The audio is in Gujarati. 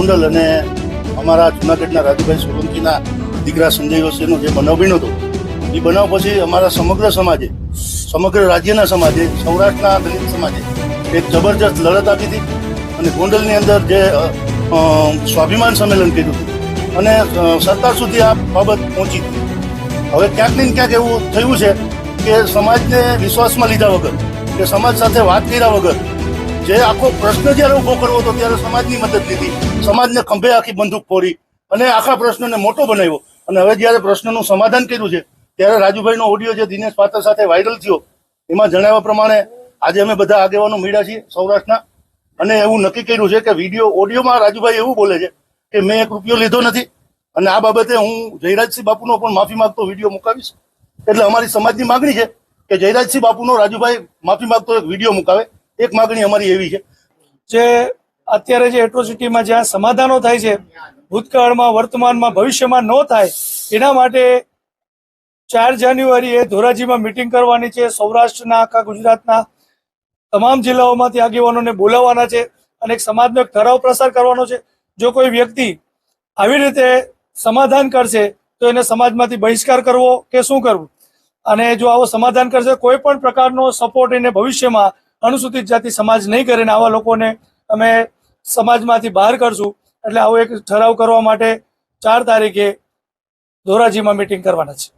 કુંડલ અને અમારા જુનાગઢના રાજુભાઈ સોલંકીના દીકરા સંજય વસીનો જે બનાવ બન્યો હતો, એ બનાવ પછી અમારા સમગ્ર સમાજે, સમગ્ર રાજ્યના સમાજે, સૌરાષ્ટ્રના દલિત સમાજે એક જબરજસ્ત લડત આપી હતી અને ગોંડલની અંદર જે સ્વાભિમાન સંમેલન કર્યું હતું અને સરકાર સુધી આ બાબત પહોંચી હવે ક્યાંક ને ક્યાંક એવું થયું છે કે સમાજને વિશ્વાસમાં લીધા વગર, કે સમાજ સાથે વાત કર્યા વગર જે આખો પ્રશ્ન જ્યારે ઊભો કરવો હતો ત્યારે સમાજની મદદ લીધી. સમાજને ખંભે આખી બંદૂક ફોડી અને આખા પ્રશ્નને મોટો બનાવ્યો. અને હવે જ્યારે પ્રશ્નનું સમાધાન કર્યું છે, ત્યારે રાજુભાઈનો ઓડિયો જે દિનેશ પાત્ર સાથે વાયરલ થયો, એમાં જણાવ્યા પ્રમાણે આજે અમે બધા આગેવાનો મળ્યા છીએ સૌરાષ્ટ્રના. અને એવું નક્કી કર્યું છે કે વીડિયો ઓડિયોમાં રાજુભાઈ એવું બોલે છે કે મેં એક રૂપિયો લીધો નથી અને આ બાબતે હું જયરાજસિંહ બાપુનો પણ માફી માંગતો વીડિયો મુકાવીશ. એટલે અમારી સમાજની માગણી છે કે જયરાજસિંહ બાપુનો રાજુભાઈ માફી માંગતો એક વીડિયો મુકાવે. એક માગણી અમારી એવી છે જે અત્યારે જે એટ્રોસિટીમાં જ્યાં સમાધાનો થાય છે, ભૂતકાળમાં, વર્તમાનમાં, ભવિષ્યમાં ન થાય, એના માટે ચાર જાન્યુઆરીએ ધોરાજીમાં મિટિંગ કરવાની છે, સૌરાષ્ટ્રના, આખા ગુજરાતના તમામ જિલ્લાઓમાંથી આગેવાનોને બોલાવવાના છે અને એક સમાજનો એક ઠરાવ પ્રસાર કરવાનો છે. જો કોઈ વ્યક્તિ આવી રીતે સમાધાન કરશે, તો એને સમાજમાંથી બહિષ્કાર કરવો કે શું કરવું? અને જો આવો સમાધાન કરશે, કોઈ પણ પ્રકારનો સપોર્ટ એને ભવિષ્યમાં અનુસૂચિત જાતિ સમાજ નહીં કરે ને આવા લોકોને અમે સમાજમાંથી બહાર કરશું એટલે આવો એક ઠરાવ કરવા માટે ચાર તારીખે ધોરાજીમાં મિટિંગ કરવાના છે.